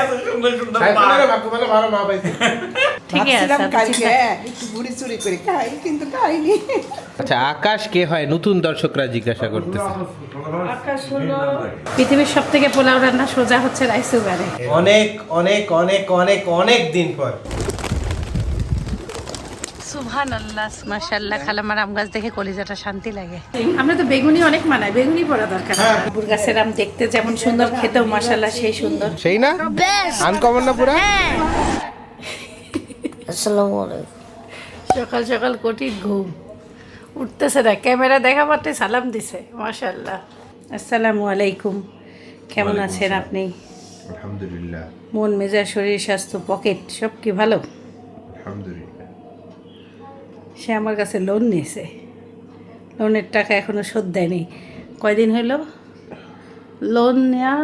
এত সুন্দর সুন্দর খাইনি। আচ্ছা আকাশ কে হয় নতুন দর্শকরা জিজ্ঞাসা করতেছে। আকাশ হলো পৃথিবীর সব থেকে পোলাও রান্না সোজা হচ্ছে রাইস অনেক অনেক অনেক অনেক অনেক দিন পর। সুবহান আল্লাহ মাশাল্লাহ খালামার আম গাছ দেখে কলিজাটা শান্তি লাগে। আমরা তো বেগুনি অনেক মানাই বেগুনি পড়া দরকার। বুর গাছের আম দেখতে যেমন সুন্দর খেতেও মাশাল্লাহ সেই সুন্দর। সেই না? আনকমন না পুরা? আসসালামু আলাইকুম। সকাল সকাল কঠিন ঘুম। উঠতেছে না ক্যামেরা দেখা মাত্রই সালাম দিছে মাশাল্লাহ। আসসালামু আলাইকুম। কেমন আছেন আপনি? আলহামদুলিল্লাহ। মন মেজাজ শরীর স্বাস্থ্য পকেট সব কি ভালো? আলহামদুলিল্লাহ। সে আমার কাছে লোন নিয়েছে। লোনের টাকা এখনও শোধ দেয়নি। কয়দিন হইল? লোন নেওয়া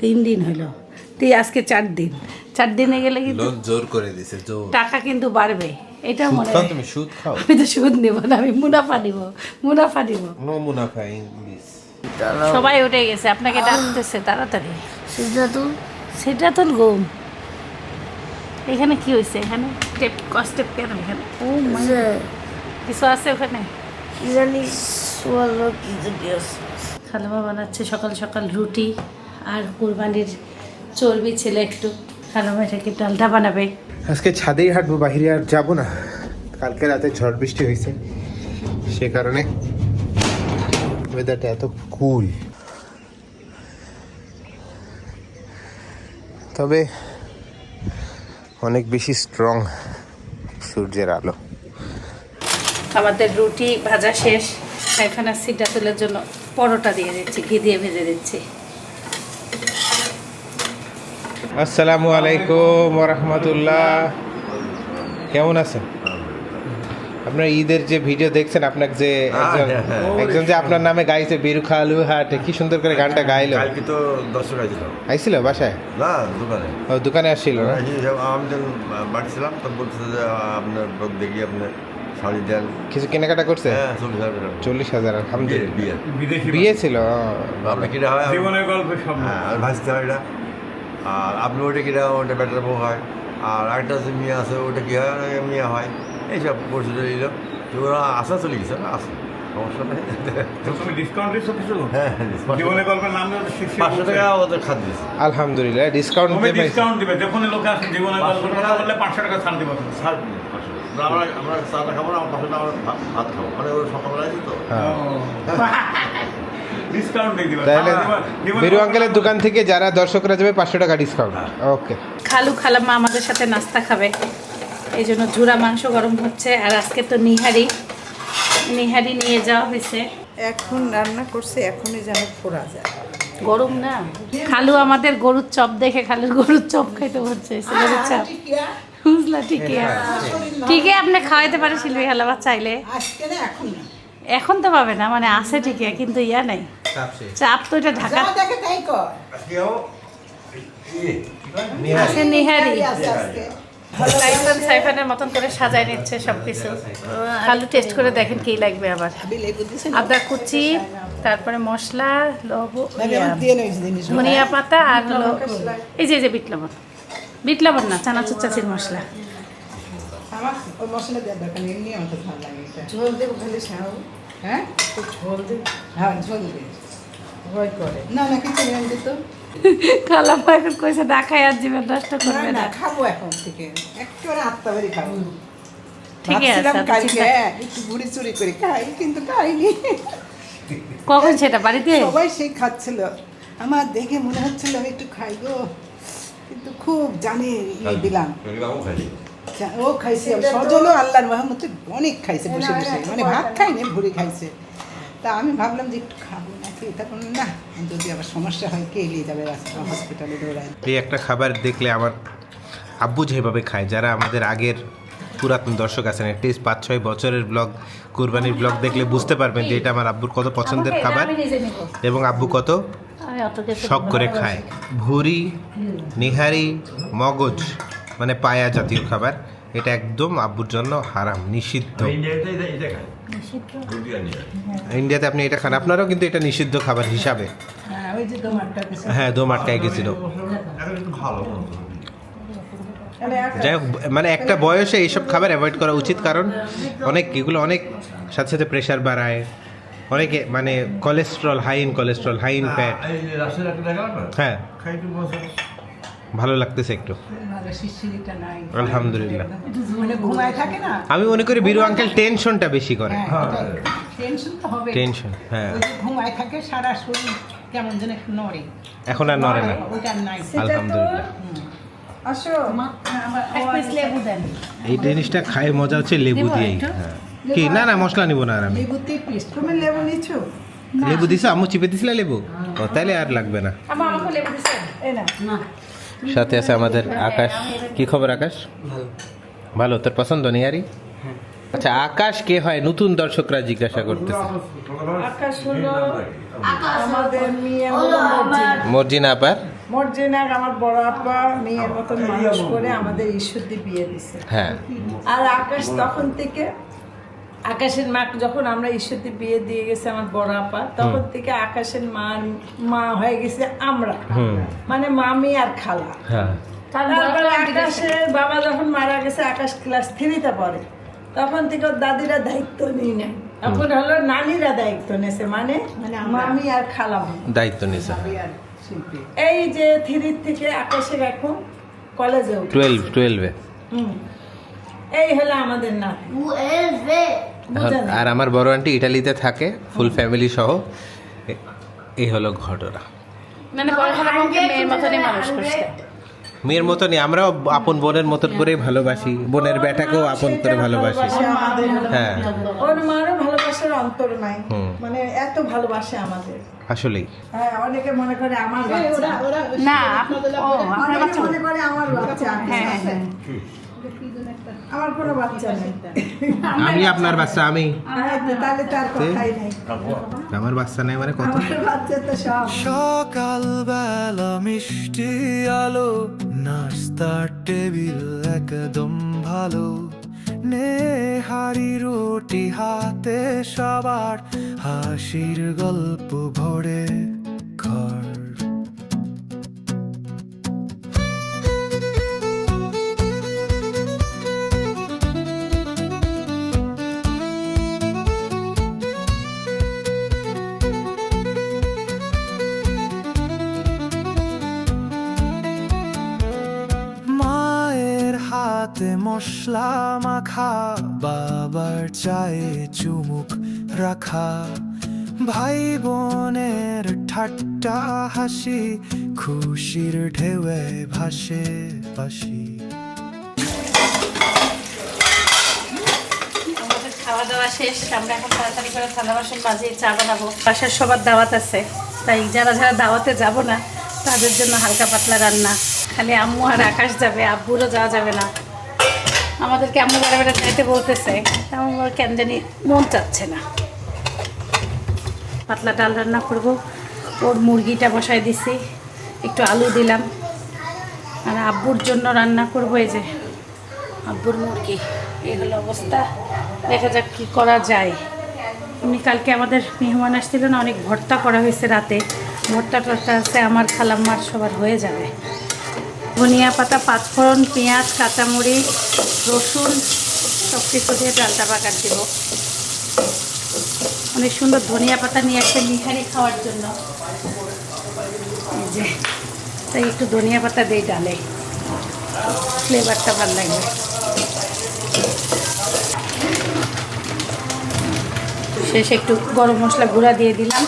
তিন দিন হইল। তুই আজকে চার দিন। চার দিনে গেলে কিন্তু জোর করে দিছে টাকা কিন্তু বাড়বে। এটা মনে হয়। তুমি সুদ খাও। আমি তো সুদ নেব না আমি মুনাফা নিব মুনাফা নিব। নো মুনাফা ইংলিশ সবাই উঠে গেছে আপনাকে ডাকতেছে তাড়াতাড়ি। সিদ্ধাতুল সেটা তো ঘুম। এখানে কি হয়েছে? এখানে স্টেপ স্টেপ কেন এখানে। ও কিছু আছে ওখানে? কি জানি খালামা বানাচ্ছে সকাল সকাল রুটি আর কুরবানির চর্বি ছেলে একটু। খালামা এটাকে ডালটা বানাবে। আজকে ছাদেই হাঁটবো বাহিরে আর যাব না। কালকে রাতে ঝড় বৃষ্টি হয়েছে। সে কারণে ওয়েদারটা এত কুল তবে অনেক বেশি স্ট্রং সূর্যের আলো। আমাদের রুটি ভাজা শেষ। পায়খানার সিডা তেলের জন্য পরোটা দিয়ে দিচ্ছি ঘি দিয়ে ভেজে দিচ্ছি। আসসালামু আলাইকুম রহমতুল্লাহ। কেমন আছেন? আপনার ঈদের যে ভিডিও দেখছেন আপনাকে যে একজন একজন যে আপনার নামে গাইছে বিরুখা আলু হাটে কি সুন্দর করে গানটা গাইলো। কালকে তো দর্শক আইছিল। আইছিল বাসায়? না দোকানে। ও দোকানে আসছিল না? আমি যখন বাড়ি ছিলাম তখন বলতেছে যে আপনার ব্লগ দেখি আপনার শাড়ি দেন। কিছু কেনাকাটা করছে? হ্যাঁ চল্লিশ হাজার আলহামদুলিল্লাহ। বিয়ে ছিল হয়? জীবনের গল্পের স্বপ্ন হ্যাঁ আর ভাজতে হয় এটা আর আপনি ওটা কিনা ওটা ব্যাটার বউ হয়। আর একটা আছে মেয়ে আছে ওটা কি হয়? মেয়ে হয়। এইসব পরিচিত নিল ওরা আসা চলে গেছে না আসে। সমস্যা নেই। ডিসকাউন্ট দিচ্ছ হ্যাঁ হ্যাঁ, পাঁচশো- টাকা ওদের খাদ দিয়েছে। আলহামদুলিল্লাহ ডিসকাউন্ট ডিসকাউন্ট দিবে। যখন লোক আসে গল্প পাঁচশো টাকা- বললে পাঁচশো টাকা ছাড় দিবে ছাড় দিন, পাঁচশো টাকা। না, আমরা আমরা চাটা খাব না আমার আমরা ভাত- খাব। মানে ওরা সকালবেলা তো। ডিসকাউন্ট দিয়ে দিবে। তাহলে জীবন- জীবনের বিরু আঙ্কেলের দোকান থেকে যারা দর্শকরা যাবে পাঁচশো টাকা ডিসকাউন্ট ওকে খালু খালাম্মা আমাদের সাথে নাস্তা খাবে। এই জন্য ঝুরা মাংস গরম হচ্ছে আর আজকে তো নিহারি। নিহারি নিয়ে যাওয়া হয়েছে। এখন রান্না করছে এখনই যেন পোড়া যায়। গরম না? খালু আমাদের গরুর চপ দেখে খালুর গরুর চপ খাইতে হচ্ছে গরুর চপ। বুঝলা ঠিকই ঠিকই আপনি খাওয়াইতে পারে শিল্পী খালাবা চাইলে। এখন তো পাবে না মানে আছে ঠিকই কিন্তু ইয়া নাই। চাপ তো এটা ঢাকা যা দেখে তাই কর আছে নিহারি। সাইফান সাইফানের মতন করে সাজায় নিচ্ছে সবকিছু। খালু টেস্ট করে দেখেন কি লাগবে আবার। আদা কুচি তারপরে মশলা লবণ দিয়ে ধনিয়া পাতা আর হলো এই যে এই যে বিট লবণ। বিট লবণ না চানাচুর চাচির মশলা। হ্যাঁ ঝোল দেবো হ্যাঁ? ঝোল দে ভয় করে। না না কিছু দিত খালাম্মা এখন কইছে না খাই আর জীবন নষ্ট করবে না খাব এখন থেকে। একেবারে আত্মা বাড়ি খাব। ঠিকই আছে, কালকে একটু চুরি করে। খাই কিন্তু খাইনি। কখন সেটা বাড়িতে? সবাই সেই খাচ্ছিল। আমার দেখে মনে হচ্ছিল আমি একটু খাই গো। কিন্তু খুব জানি ইয়ে দিলাম। ও খাইছে সজলও আল্লাহর রহমতে অনেক খাইছে বসে বসে। মানে ভাত খাইনি ভুড়ি খাইছে। তা আমি ভাবলাম যে একটু খাব। তখন না। যদি আবার সমস্যা হয় কে নিয়ে যাবে রাস্তা হসপিটালে দৌড়ায়? এই একটা খাবার দেখলে আমার আব্বু যেভাবে খায় যারা আমাদের আগের পুরাতন দর্শক আছেন টেস্ট পাঁচ ছয় বছরের ব্লগ কুরবানির ব্লগ দেখলে বুঝতে পারবেন যে এটা আমার আব্বুর কত পছন্দের খাবার আমি নিজে নিবো। এবং আব্বু কত শখ করে খায়। ভুরি নিহারি মগজ মানে পায়া জাতীয় খাবার এটা একদম আব্বুর জন্য হারাম নিষিদ্ধ। ইন্ডিয়াতে নিয়ে ইন্ডিয়াতে আপনি এটা খান। আপনারাও কিন্তু এটা নিষিদ্ধ খাবার হিসাবে। হ্যাঁ ওই যে হ্যাঁ দম আটকায় গেছিল। এখন একটু ভালো যাই হোক মানে একটা বয়সে এইসব খাবার অ্যাভয়েড করা উচিত কারণ অনেক এগুলো অনেক সাথে সাথে প্রেশার বাড়ায়। অনেকে মানে cholesterol high in cholesterol high in fat হ্যাঁ। ভালো লাগতেছে একটু। ভালো আলহামদুলিল্লাহ। মানে ঘুমায় থাকে না? আমি মনে করি বিরু আঙ্কেল টেনশনটা বেশি করে। হ্যাঁ টেনশন তো হবে টেনশন হ্যাঁ। ঘুমায় থাকে সারা শরীর কেমন যেন নড়ে। এখন আর নড়ে না। আলহামদুলিল্লাহ। দেন। এই জিনিসটা খায় মজা হচ্ছে লেবু হ্যাঁ। কি? না না মশলা নিব না আর আমি। লেবুতে পিস্ট তুমি লেবু নিচ্ছো লেবু দিছো? আম্মু চিপে দিছিলে লেবু? ও তাইলে আর লাগবে না। লেবু না। সাথে আছে আমাদের আকাশ। কি খবর আকাশ? ভালো। তোর পছন্দ নেই আরি আচ্ছা আকাশ কে হয় নতুন দর্শকরা জিজ্ঞাসা করতেছে? মর্জিনা। আপার? আমার বড় আপা মেয়ের মতন মানুষ করে আমাদের ঈশ্বরদী বিয়ে দিছে। হ্যাঁ। আর আকাশ তখন থেকে আকাশের মা যখন আমরা ঈশ্বরদী বিয়ে দিয়ে গেছে আমার বড় আপা তখন থেকে আকাশের মা মা হয়ে গেছে আমরা। মানে মামি আর খালা। হ্যাঁ। তারপরে আকাশের বাবা যখন মারা গেছে আকাশ ক্লাস থ্রিতে পড়ে। তখন থেকে ওর দাদিরা দায়িত্ব নিয়ে নেয় এখন হলো নানিরা দায়িত্ব নেছে মানে মামি আর খালা দায়িত্ব নিছে এই যে থ্রির থেকে আকাশের এখন কলেজে টুয়েলভ টুয়েলভে হুম। এই হলো আমাদের নাতি। আর আমার বড় আন্টি ইটালিতে থাকে ফুল ফ্যামিলি সহ। এই হলো ঘটনা। মানে মেয়ের মতনই মানুষ করছে। মেয়ের মতনই আমরাও আপন বোনের মতন করে ভালোবাসি। বোনের বেটাকেও আপন করে ভালোবাসি। হ্যাঁ। ওর মারও ভালোবাসার অন্তর নাই। মানে এত ভালোবাসে আমাদের। আসলেই। হ্যাঁ অনেকে মনে করে আমার বাচ্চা। না ও আপনার বাচ্চা। মনে করে আমার বাচ্চা। হ্যাঁ হ্যাঁ হ্যাঁ। আমার কোনো বাচ্চা নেই। আমি আপনার বাচ্চা আমি। হ্যাঁ, তাহলে তার কথাই নেই। আমার বাচ্চা নেই মানে কত? বাচ্চা তো সব। সকালবেলা মিষ্টি আলো নাস্তার টেবিল একদম ভালো। নেহারি রুটি হাতে সবার হাসির গল্প ভরে ঘর। মাখা বাবার চায়ে চুমুক রাখা ভাই বোনের ঠাট্টা হাসি, খুশির ঢেউয়ে ভাসে আমাদের খাওয়া দাওয়া শেষ, আমরা এখন তাড়াতাড়ি করে থালা বাসন বাজিয়ে চা বানাবো। বাসার সবার দাওয়াত আছে, তাই যারা যারা দাওয়াতে যাব না, তাদের জন্য হালকা পাতলা রান্না। খালি আম্মু আর আকাশ যাবে, আব্বুরও যাওয়া যাবে না। আমাদেরকে আম্মু বেড়া বেড়া যাইতে বলতেছে। তেমন কেন জানি মন চাচ্ছে না। পাতলা ডাল রান্না করব। ওর মুরগিটা বসাই দিছি। একটু আলু দিলাম। আর আব্বুর জন্য রান্না করব এই যে আব্বুর মুরগি। এই হলো অবস্থা। দেখা যাক কি করা যায়। এমনি কালকে আমাদের মেহমান আসছিল না, অনেক ভর্তা করা হয়েছে রাতে। ভর্তা টর্তা আছে, আমার খালাম্মার সবার হয়ে যাবে। ধনিয়া পাতা, পাঁচফোড়ন, পেঁয়াজ, কাঁচামরিচ, রসুন সব কিছু দিয়ে ডালটা পাকার দেবো। অনেক সুন্দর ধনিয়া পাতা নিয়ে আসছে নিহারি খাওয়ার জন্য। যে, তাই একটু ধনিয়া পাতা দেই ডালে। ফ্লেভারটা ভালো লাগবে। শেষে একটু গরম মশলা গুঁড়া দিয়ে দিলাম।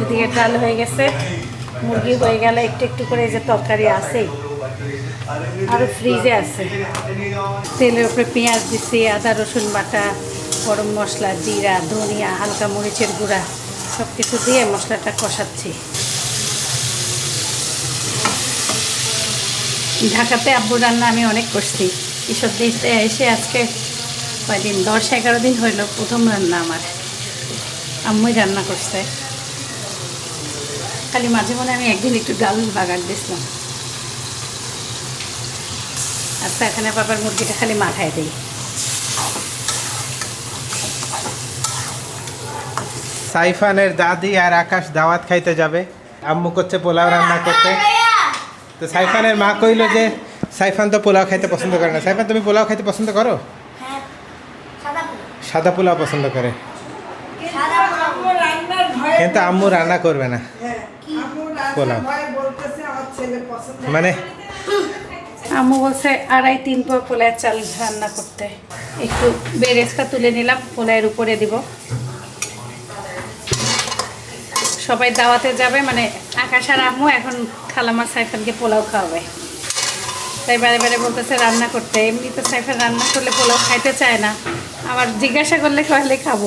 এদিকে ডাল হয়ে গেছে, মুরগি হয়ে গেলে একটু একটু করে এই যে তরকারি আছেই আরও ফ্রিজে আছে। তেলের উপরে পেঁয়াজ দিচ্ছি আদা, রসুন বাটা, গরম মশলা, জিরা, ধনিয়া, হালকা মরিচের গুঁড়া সব কিছু দিয়ে মশলাটা কষাচ্ছি। ঢাকাতে আব্বু রান্না আমি অনেক করছি। এসব দিতে এসে আজকে কয়দিন? দশ এগারো দিন হইল প্রথম রান্না আমার। আম্মুই রান্না করছে। খালি মাঝে মনে আমি একদিন একটু ডাল বাগান দিছিলাম আচ্ছা এখানে বাবার মুরগিটা খালি মাথায় দিই। সাইফানের দাদি আর আকাশ দাওয়াত খাইতে যাবে। আম্মু করছে পোলাও রান্না করতে। তো সাইফানের মা কইল যে সাইফান তো পোলাও খাইতে পছন্দ করে না। সাইফান তুমি পোলাও খাইতে পছন্দ করো? হ্যাঁ সাদা পোলাও পছন্দ করে। কিন্তু আম্মু রান্না করবে না। পোলাও মানে? আম্মু বলছে আড়াই, তিন পর পোলায় চাল রান্না করতে। একটু বেরেস্তা তুলে নিলাম, পোলায়ের উপরে দিব। সবাই দাওয়াতে যাবে মানে আকাশ আর আম্মু এখন খালামার সাইফানকে পোলাও খাওয়াবে। তাই বারে বারে বলতেছে রান্না করতে। এমনি তো সাইফান রান্না করলে পোলাও খাইতে চায় না। আবার জিজ্ঞাসা করলে খাইলে খাব?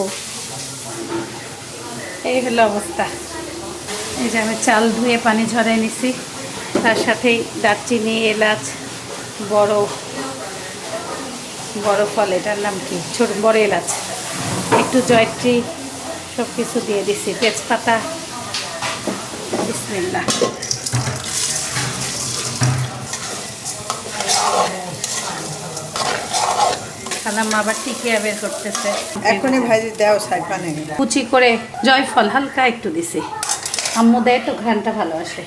এই হলো অবস্থা। এই যে আমি চাল ধুয়ে পানি ঝরাই নিছি। তার সাথেই দারচিনি, এলাচ, বড় বড় ফল, এটার নাম কি? ছোট, বড় এলাচ। একটু জয়ত্রী সব কিছু দিয়ে দিছি। তেজপাতা বিসমিল্লা খালাম্মা আবার টিকিয়া বের করতেছে। এখনই ভাইজি দেও সাইফানে কুচি করে জয়ফল হালকা একটু দিছি। আম্মু দেয় তো ঘ্রানটা ভালো আসে।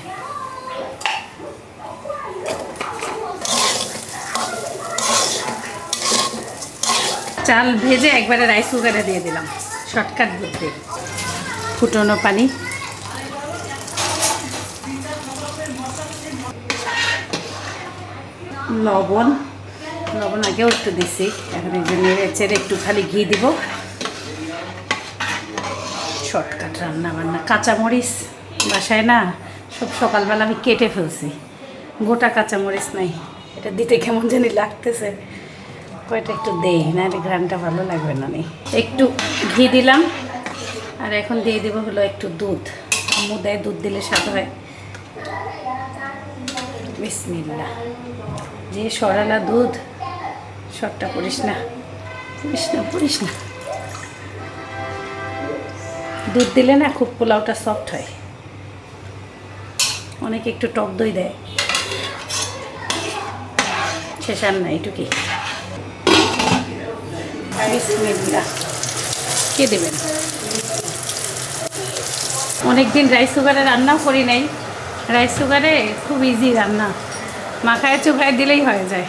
চাল ভেজে একবারে রাইস কুকারে দিয়ে দিলাম। শর্টকাট বুদ্ধি। ফুটনো পানি। লবণ। লবণ আগেও একটু দিছি। এখন এই যে নেড়ে চেড়ে একটু খালি ঘি দিব। শর্টকাট রান্না বান্না কাঁচামরিচ বাসায় না, সব সকালবেলা আমি কেটে ফেলছি। গোটা কাঁচামরিচ নাই। এটা দিতে কেমন জানি লাগতেছে। কয়টা একটু দেই না ঘ্রানটা ভালো লাগবে না নেই একটু ঘি দিলাম, আর এখন দিয়ে দিব হলো একটু দুধ। আম্মু দেয় দুধ দিলে স্বাদ হয়। বিসমিল্লা যে সরালা দুধ শর্টটা পড়িস না পড়িস না পড়িস না। দুধ দিলে না খুব পোলাওটা সফট হয়। অনেকে একটু টক দই দেয়। শেষ না এটুকুই কে দেবেন? অনেক দিন রাইস কুকারে রান্নাও করি নাই। রাইস কুকারে খুব ইজি রান্না। মাখায় চুখায় দিলেই হয়ে যায়।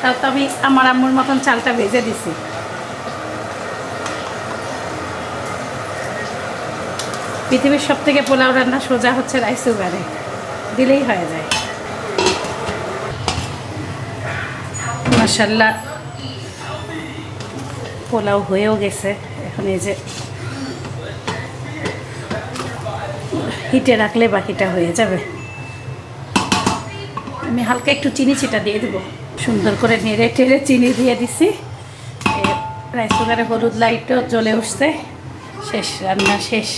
তাও তো আমি আমার আম্মুর মতন চালটা ভেজে দিছি। পৃথিবীর সব থেকে পোলাও রান্না সোজা হচ্ছে রাইস কুকারে। দিলেই হয়ে যায়। মাসাল্লাহ পোলাও হয়েও গেছে। এখন এই যে হিটে রাখলে বাকিটা হয়ে যাবে। আমি হালকা একটু চিনি চিটা দিয়ে দেবো। সুন্দর করে নেড়ে টেড়ে চিনি দিয়ে দিছি। রাইস কুকারে হলুদ লাইটও জ্বলে উঠছে। শেষ রান্না শেষ।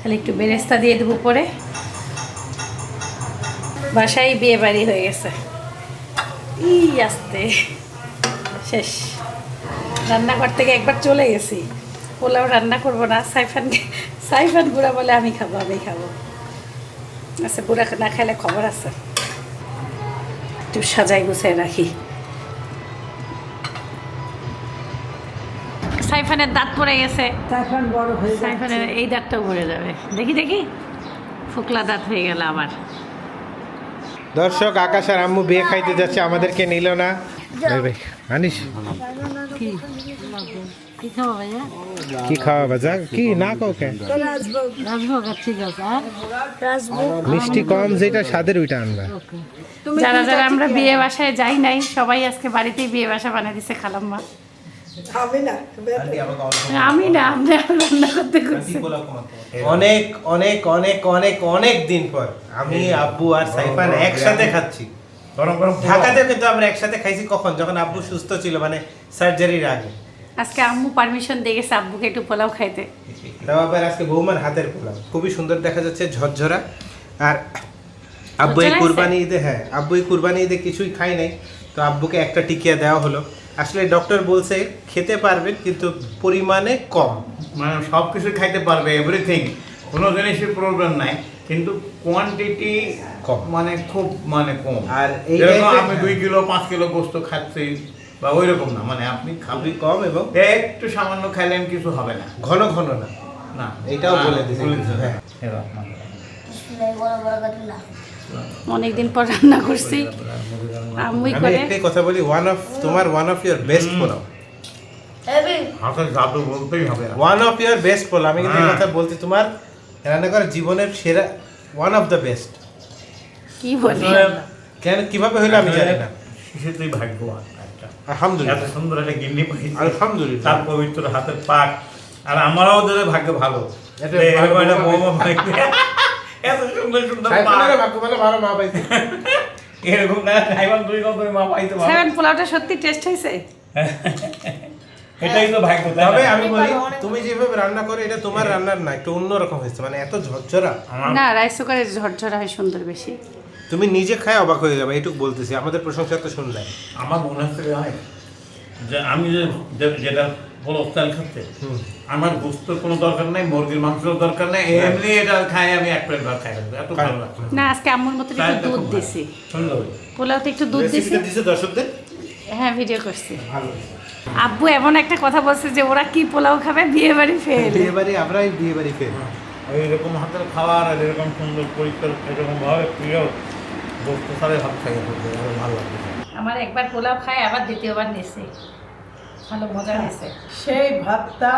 খালি একটু বেরেস্তা দিয়ে দেবো পরে বাসায় বিয়ে বাড়ি হয়ে গেছে। ই, আসতে। শেষ। রান্নাঘর থেকে একবার চলে গেছি। পোলাও রান্না করব না। সাইফান সাইফান বুড়া বলে আমি খাব আমি খাব। আচ্ছা বুড়া না খাইলে খবর আছে। একটু সাজাই গুছাই রাখি। সাইফানের দাঁত পড়ে গেছে। সাইফান বড় হয়ে সাইফানের এই দাঁতটাও ভরে যাবে। দেখি দেখি। ফোকলা দাঁত হয়ে গেল আবার দর্শক আকাশ আর আম্মু বিয়ে খাইতে যাচ্ছে আমাদেরকে নিল না। ভাই ভাই আনিস। কি কি ভাইয়া কি খাওয়া বাজা কি না কাউকে রাজভোগ ঠিক আছে মিষ্টি কম যেটা স্বাদের ওইটা আনবা। যারা যারা আমরা বিয়ে বাসায় যাই নাই সবাই আজকে বাড়িতেই বিয়ে বাসা বানিয়ে দিছে খালাম্মা। আমি না রান্না করতে করছি অনেক অনেক অনেক অনেক অনেক দিন পর আমি আব্বু আর সাইফান একসাথে খাচ্ছি। গরম গরম ঢাকাতেও কিন্তু আমরা একসাথে খাইছি কখন? যখন আব্বু সুস্থ ছিল মানে সার্জারির আগে। আজকে আম্মু পারমিশন দিয়ে গেছে আব্বুকে একটু পোলাও খাইতে। তাও আবার আজকে বৌমার হাতের পোলাও। খুবই সুন্দর দেখা যাচ্ছে ঝরঝরা। আর আব্বু এই কুরবানি ঈদে হ্যাঁ আব্বু এই কুরবানি ঈদে কিছুই খাই নাই। তো আব্বুকে একটা টিকিয়া দেওয়া হলো। আসলে ডক্টর বলছে খেতে পারবেন কিন্তু পরিমাণে কম। মানে সব কিছু খাইতে পারবে এভরিথিং কোনো জিনিসের প্রবলেম নাই কিন্তু কোয়ান্টিটি কম। মানে খুব মানে কম। আর এই আমি দুই কিলো পাঁচ কিলো গোস্ত খাচ্ছি বা ওই রকম না মানে আপনি খুবই কম এবং একটু সামান্য খাইলেন কিছু হবে না। ঘন ঘন না। না এটাও বলে দিছে, হ্যাঁ। অনেকদিন পর রান্না করছি। আম্মুই আমি করে। একটাই কথা বলি ওয়ান অফ তোমার one of your best pulao. হাতের জাদু বলতেই হবে। One of your best pulao. আমি কিন্তু হ্যাঁ। কথা বলছি তোমার রান্না করার জীবনের সেরা ওয়ান অফ দ্য বেস্ট কি বলি? কেন কীভাবে হইল আমি জানি না। শিশু তুই ভাগ্যবান। একটা এত সুন্দর একটা গিন্নি পাইছি আলহামদুলিল্লাহ। তার পবিত্র হাতের পাক। আর আমারও ওদের ভাগ্য ভালো। এরকম একটা বৌমা পাইছে। এত সুন্দর সুন্দর পাক। ভাগ্য ভালো ভালো মা পাইছে। এরকম না খাইবার দুই কত মা পাইতে পারো সেভেন পোলাওটা সত্যি টেস্ট হয়েছে এটাই তো ভাগ্য তবে আমি বলি তুমি যেভাবে রান্না করো এটা তোমার রান্নার না একটু অন্যরকম হয়েছে মানে এত ঝরঝরা। না রাইস কুকারে ঝরঝরা হয় সুন্দর বেশি। তুমি নিজে খায় অবাক হয়ে যাবে এইটুকু বলতেছি আমাদের প্রশংসা তো শুনলাই আমার মনে হচ্ছে যে আমি যে যেটা বলো তেল খাচ্ছে আমার গোস্তর কোনো দরকার নাই মুরগির মাংসের দরকার নাই এমনি এটা খাই আমি এক প্লেট ভাত খাই এত ভালো লাগছে। না আজকে আম্মুর মতো একটু দুধ ভালো। দিছি। পোলাওতে একটু দুধ দিছি। দিছে দর্শকদের? হ্যাঁ ভিডিও করছি। আব্বু এমন একটা কথা বলছে যে ওরা কি পোলাও খাবে? বিয়ে বাড়ি ফেল। বিয়ে বাড়ি আমরাই বিয়ে বাড়ি ফের এরকম হাতের খাবার আর এরকম সুন্দর পরিষ্কার এরকম ভাবে প্রিয় খাই আরও ভালো লাগবে। আমার একবার পোলাও খায় আবার দ্বিতীয়বার নিছে। ভালো মজা হয়েছে সেই ভাতটা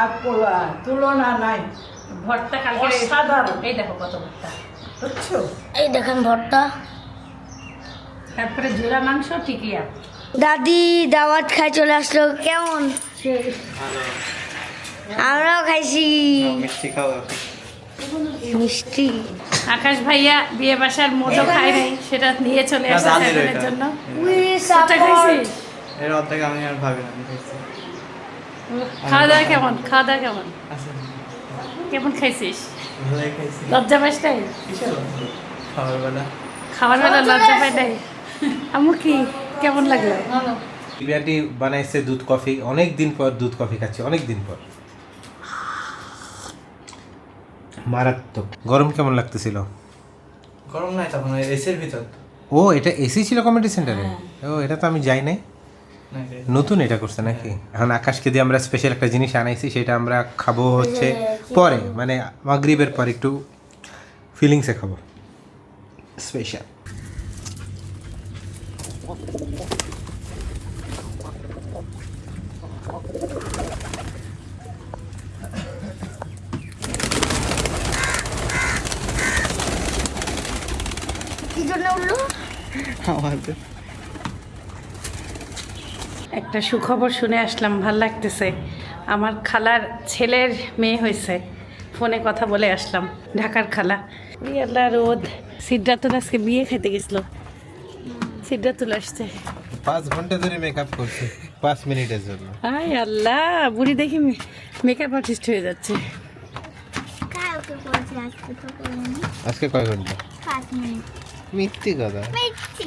আর পোলা তুলনা নাই। ভর্তা কালকে অসাধারণ। এই দেখো কত ভর্তা। বুঝছ? এই দেখেন ভর্তা। তারপরে ঝোলা মাংস টিকিয়া দাদি দাওয়াত খাই চলে আসলো কেমন? আমরাও খাইছি। মিষ্টি আকাশ ভাইয়া বিয়ে বাসার মোটো খায় নাই সেটা নিয়ে চলে আসছে সেভেনের জন্য। এর অর্ধেক আমি আর ভাবি না খাওয়া দাওয়া কেমন? খাওয়া দাওয়া কেমন? কেমন খাইছিস? লজ্জা পাইস নাই? খাবার বেলা। খাবার বেলা লজ্জা পাই নাই? আমু কি? কেমন লাগল? বিয়াটি বানাইছে দুধ কফি। অনেক দিন পর দুধ কফি খাচ্ছি অনেক দিন পর। মারাত্মক। গরম কেমন লাগতেছিল? গরম নাই তখন এসির ভিতর। ও এটা এসি ছিল কমিটি সেন্টারে ও এটা তো আমি যাই নাই। নতুন এটা করছে নাকি? এখন আকাশকে দিয়ে আমরা স্পেশাল একটা জিনিস আনাইছি সেটা আমরা খাব হচ্ছে পরে মানে মাগরিবের পর একটু ফিলিংসে খাব। স্পেশাল আমাদের একটা সুখবর শুনে আসলাম ভালো লাগতেছে। আমার খালার ছেলের মেয়ে হয়েছে। ফোনে কথা বলে আসলাম ঢাকার খালা। আল্লাহ রোদ। সিদ্ধাতুল আজকে বিয়ে খেতে গেছিল। সিদ্ধাতুল আসছে। পাঁচ ঘণ্টা ধরে মেকআপ করছে পাঁচ মিনিটের জন্য। আয় আল্লাহ বুড়ি দেখি মেকআপ আর্টিস্ট হয়ে যাচ্ছে। আজকে আজকে কয় ঘণ্টা? পাঁচ মিনিট। মিথ্যি কথা।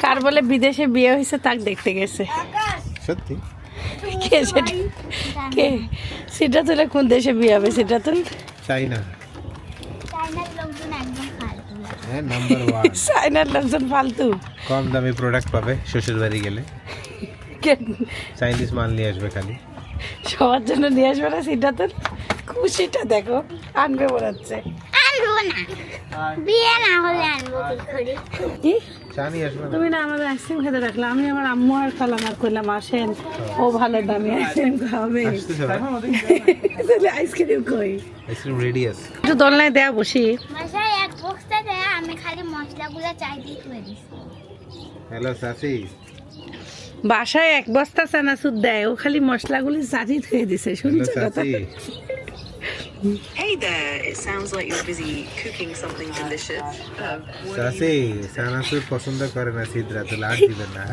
কার বলে বিদেশে বিয়ে হয়েছে তাক দেখতে গেছে। সত্যি? কে সেটা কে? সিদ্ধাতুল কোন দেশে বিয়ে হবে সেটা চাই না চাইনার লোকজন ফালতু। কম দামে প্রোডাক্ট পাবে শ্বশুর বাড়ি গেলে। কে- চাইনিজ মাল নিয়ে আসবে খালি। সবার জন্য নিয়ে আসবে না সিদ্ধাতুল খুশিটা দেখো আনবে বলাচ্ছে আনব না। বিয়ে না হলে আনব কি করে? কি? চা নিয়ে আসবে না। তুমি না আমাদের আইসক্রিম খেতে আমি আমার আম্মু আর খালাম আর করলাম আসেন ও ভালো দামি আইসক্রিম খাবে। তাহলে আইসক্রিম কই? আইসক্রিম রেডি আছে। একটু দোলনায় দেয়া বসি। বাসায় এক বক্সটা দেয় আমি খালি মশলাগুলো চাই দিয়ে তুলে দিচ্ছি হ্যালো চাচি। বাসায় এক বস্তা চানাচুর দেয় ও খালি মশলাগুলি চাটি ধুয়ে দিছে শুনছো কথা? Hey there, it sounds like you're busy cooking something delicious. Um, what are you চাচি সানাসুর পছন্দ করে না সিদ্রা তো লাট দিবেন না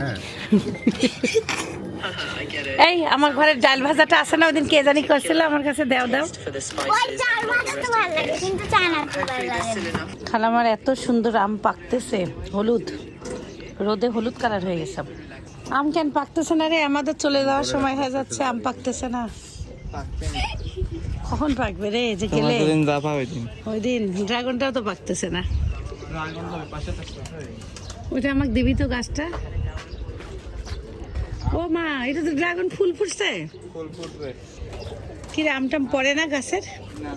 I get এই আমার ঘরের ডাল ভাজাটা আছে না ওদিন কে জানি করছিল আমার কাছে দাও দাও. খালামার এত সুন্দর আম পাকতেছে হলুদ। রোদে হলুদ কালার হয়ে গেছে। আম কেন পাকতেছে না রে? আমাদের চলে যাওয়ার সময় হয়ে যাচ্ছে আম পাকতেছে না। কখন পাকবে রে? যে গেলে তোমার যা পাবে দিন ওই দিন ড্রাগনটাও তো পাকতেছে না। ওইটা আমাকে দিবি তো গাছটা? ও মা এটা তো ড্রাগন ফুল ফুটছে? ফুল ফুটবে কি আমটাম পড়ে না গাছের? না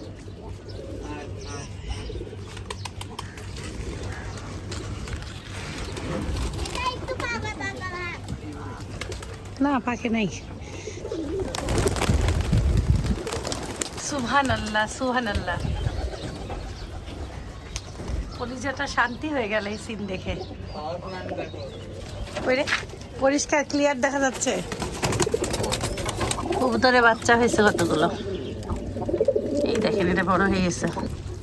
না পাকে নাই। সুহান আল্লাহ সুহান আল্লাহ কলিজাটা শান্তি হয়ে গেল এই সিন দেখে। ওই রে, পরিষ্কার ক্লিয়ার দেখা যাচ্ছে? কবুতরে বাচ্চা হয়েছে কতগুলো। এই দেখেন এটা বড় হয়ে গেছে।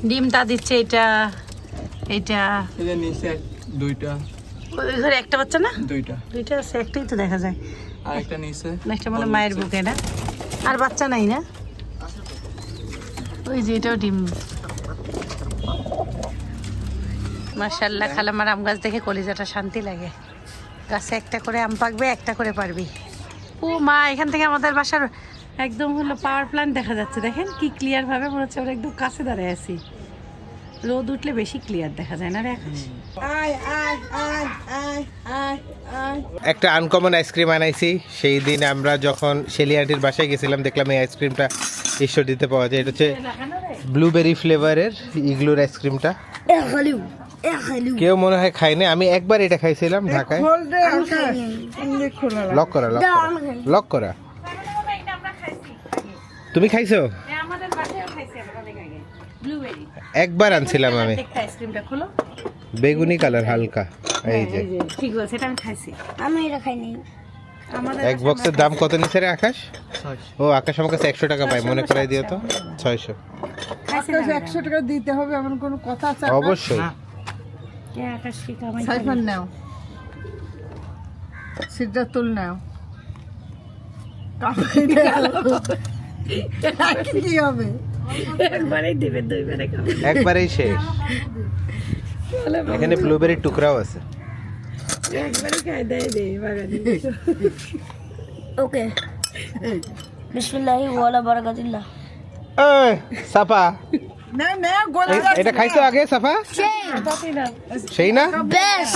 ডিমটা দিচ্ছে এটা এটা। নিচে দুইটা। ওই ঘরে একটা বাচ্চা না? দুইটা। দুইটা আছে একটাই তো দেখা যায়। আর একটা নিচে। একটা মানে মায়ের বুকে না? আর বাচ্চা নাই না? ওই যে এটাও ডিম। মার্শাল্লাহ খালামার আম গাছ দেখে কলিজাটা শান্তি লাগে। গাছে একটা করে আম পাকবে, একটা করে পারবি। ও মা, এখান থেকে আমাদের বাসার একদম হলো পাওয়ার প্ল্যান্ট দেখা যাচ্ছে। দেখেন কি ক্লিয়ার ভাবে মনে হচ্ছে আমরা একদম কাছে দাঁড়ায় আছি। রোদ উঠলে বেশি ক্লিয়ার দেখা যায় না রে আকাশ একটা আনকমন আইসক্রিম আনাইছি। সেই দিন আমরা যখন শেলিয়াটির বাসায় গেছিলাম দেখলাম এই আইসক্রিমটা ঈশ্বরদীতে পাওয়া যায়। এটা হচ্ছে ব্লুবেরি ফ্লেভারের ইগলুর আইসক্রিমটা কেউ মনে হয় খায়নি? আমি একবার এটা খাইছিলাম ঢাকায়। লক করা লক করা। লক করা। তুমি খাইছো? আমাদের বাসায়ও খাইছি আমরা অনেক আগে। ব্লুবেরি একবার আনছিলাম আমি। আইসক্রিমটা খোলো। বেগুনি কালার হালকা এই যে। ঠিক বলছে এটা আমি খাইছি। আমি এটা খাইনি। আমাদের এক বক্সের দাম কত নিচ্ছে রে আকাশ? ও আকাশ আমার কাছে একশো টাকা পাই মনে করাই দিও তো। ছয়শো। একশো টাকা দিতে হবে এমন কোনো কথা আছে অবশ্যই। আকাশ কি কামাই সাইফান নাও। সিদ্ধাতুল নাও। কি হবে? একবারেই দেবে দুইবারে খাবে। একবারেই শেষ। এখানে ব্লুবেরির টুকরাও আছে। একবারে খাই দেয় দে বাগানে। ওকে বিসমিল্লাহি ওয়ালা বারাকাতিল্লাহ। এই, সাফা। না না গোলা এটা খাইছো আগে সাফা? সেই। না।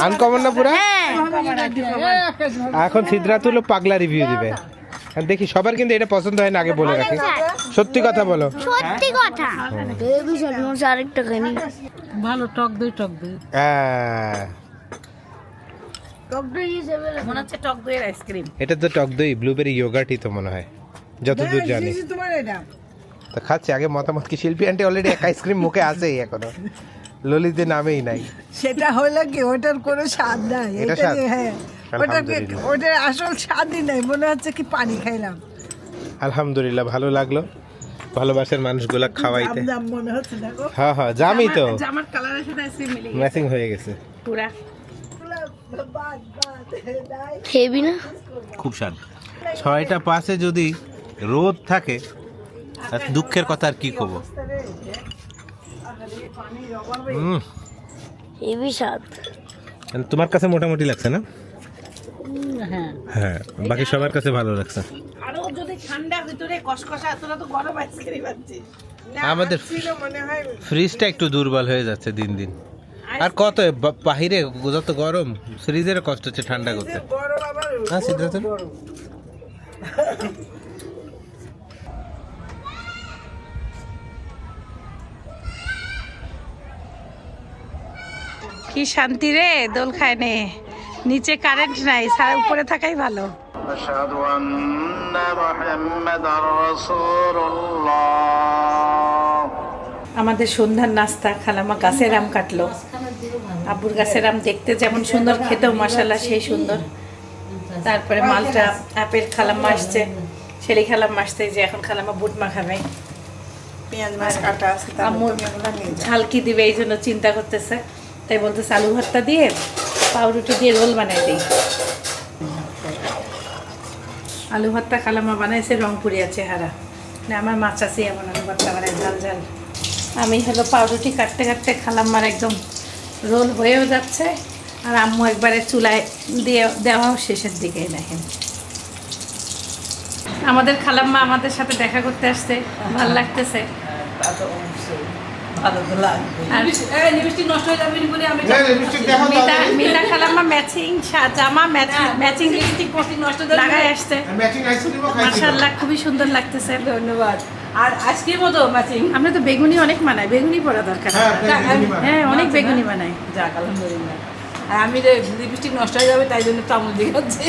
আনকমন না? পুরা? হ্যাঁ। এখন সিদ্ধাতুল পাগলা রিভিউ দিবে। দেখি সবার কিন্তু এটা পছন্দ হয় না আগে বলে রাখি। সত্যি কথা বলো। সত্যি কথা। বেবি মনে আরেকটা খাইনি ভালো টক দই টক দই। আহ, ডক্টর হিসেবে মনে হচ্ছে টক দইয়ের আইসক্রিম এটা তো টক দই ব্লুবেরি ইয়োগার্টই তো মনে হয় যতদূর জানি। তোমার এটা। তো খাচ্ছি আগে মতামত কি? শিল্পী আন্টি অলরেডি এক আইসক্রিম মুখে আছেই এখনও। ললিতে নামেই নাই। সেটা হলো কি ওটার কোনো স্বাদ নাই। এটা এটা হ্যাঁ। ওটার আসল স্বাদই নাই মনে হচ্ছে কি পানি খাইলাম। আলহামদুলিল্লাহ ভালো লাগল ভালোবাসার মানুষগুলা খাওয়াইতে। মনে হ্যাঁ হ্যাঁ জামি তো। জামার কালারের সাথে ম্যাচিং হয়ে গেছে। পুরা। হেভি না? খুব স্বাদ। ছয়টা পাশে যদি রোদ থাকে আর দুঃখের কথা আর কি কব? হুম হেভি স্বাদ। তোমার কাছে মোটামুটি লাগছে না? হ্যাঁ বাকি সবার কাছে ভালো লাগছে। আরও যদি ঠান্ডা ভিতরে কসকসা তোরা তো গরম আইসক্রিম আছে আমাদের ফ্রিজটা একটু দুর্বল হয়ে যাচ্ছে দিন দিন। আর কত বাহিরে যত গরম ফ্রিজের কষ্ট হচ্ছে ঠান্ডা করতে। হ্যাঁ সিদ্ধার্থ কি শান্তি রে? দোল খায় নে। নিচে কারেন্ট নাই সারা উপরে থাকাই ভালো أشهد أن محمدا رسول الله আমাদের সন্ধ্যার নাস্তা খালামা গাছের আম কাটলো আব্বুর গাছের আম দেখতে যেমন সুন্দর খেতেও মশালা সেই সুন্দর তারপরে মালটা আপেল খালাম্মা আসছে শেলি খালাম্মা আসছে যে এখন খালাম্মা বুট মাখাবে পেঁয়াজ মাছ কাটা আছে তার আম্মুর মধ্যে এগুলো নিয়ে যাও। ঝালকি দিবে এই জন্য চিন্তা করতেছে তাই বলতেছে আলু ভর্তা দিয়ে পাউরুটি দিয়ে রোল বানাই দিই। আলু ভর্তা খালামা বানাইছে আছে হারা না, আমার মাছ আছে এমন আলু ভর্তা বানাই ঝাল ঝাল। আমি হলো পাউরুটি কাটতে কাটতে খালাম্মার একদম রোল হয়েও যাচ্ছে, আর আম্মু একবারে চুলায় দিয়ে দেওয়াও শেষের দিকেই দেখেন। আমাদের খালাম্মা আমাদের সাথে দেখা করতে আসছে, ভালো লাগতেছে। ভালো তো লাগবে লিপস্টিক নষ্ট হয়ে যাবে বলে আমি মিতা মিতা খালাম্মা ম্যাচিং জামা ম্যাচিং ম্যাচিং লিপস্টিক নষ্ট লাগাই আসছে। ম্যাচিং আইসক্রিমও খাইছি। মাশাআল্লাহ খুবই সুন্দর লাগতেছে। ধন্যবাদ। আর আজকের মতো ম্যাচিং আমরা তো বেগুনি অনেক মানাই বেগুনি পরা দরকার। হ্যাঁ। হ্যাঁ অনেক বেগুনি বানাই। যাক আলহামদুলিল্লাহ। আর আমি যে লিপস্টিক নষ্ট হয়ে যাবে তাই জন্য চামচ দিয়ে হচ্ছে।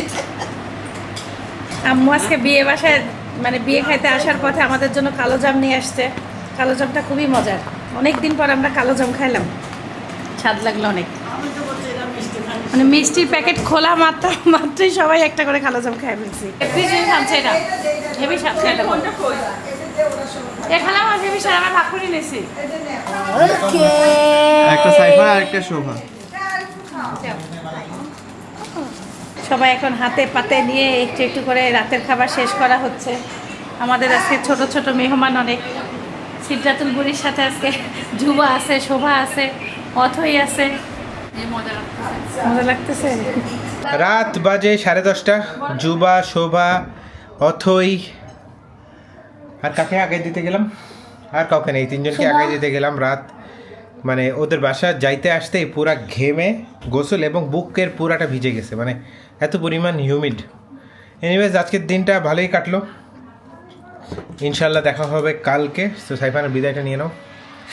আম্মু আজকে বিয়ে বাসায় মানে বিয়ে খাইতে আসার পথে আমাদের জন্য কালো জাম নিয়ে আসছে। কালো জামটা খুবই মজার। অনেক দিন পর আমরা কালো জাম খাইলাম। স্বাদ লাগল অনেক। মানে মিষ্টির প্যাকেট খোলা মাত্র মাত্রই সবাই একটা করে কালো জাম খাই ফেলছি। হেভি খাচ্ছে এটা। হেভি স্বাদ এটা। এখানে আমার হেভি স্বাদ ভাগ করে নিয়েছি একটা সাইফার আর একটা শোভা। সবাই এখন হাতে পাতে নিয়ে একটু একটু করে রাতের খাবার শেষ করা হচ্ছে। আমাদের আজকে ছোট ছোট মেহমান অনেক। সিদ্ধাতুল বুড়ির সাথে আজকে যুবা আছে শোভা আছে অথই আছে। মজা লাগতেছে। রাত বাজে সাড়ে দশটা। যুবা শোভা অথই। আর কাকে আগে দিতে গেলাম? আর কাউকে নেই তিনজনকে আগে দিতে গেলাম রাত। মানে ওদের বাসা যাইতে আসতেই পুরা ঘেমে গোসল এবং বুকের পুরাটা ভিজে গেছে। মানে এত পরিমাণ হিউমিড এনিওয়েজ আজকের দিনটা ভালোই কাটলো। ইনশাল্লাহ দেখা হবে কালকে তো সাইফানের বিদায়টা নিয়ে নাও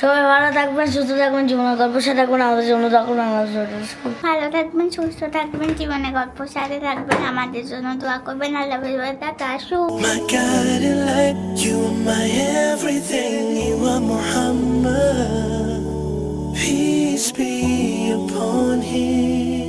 সবাই ভালো থাকবেন সুস্থ থাকবেন জীবনের গল্প সাথে থাকবেন আমাদের জন্য থাকুন আমাদের জন্য ভালো থাকবেন সুস্থ থাকবেন জীবনে গল্প সাথে থাকবেন আমাদের জন্য দোয়া করবেন আল্লাহ আসু. Peace be upon him.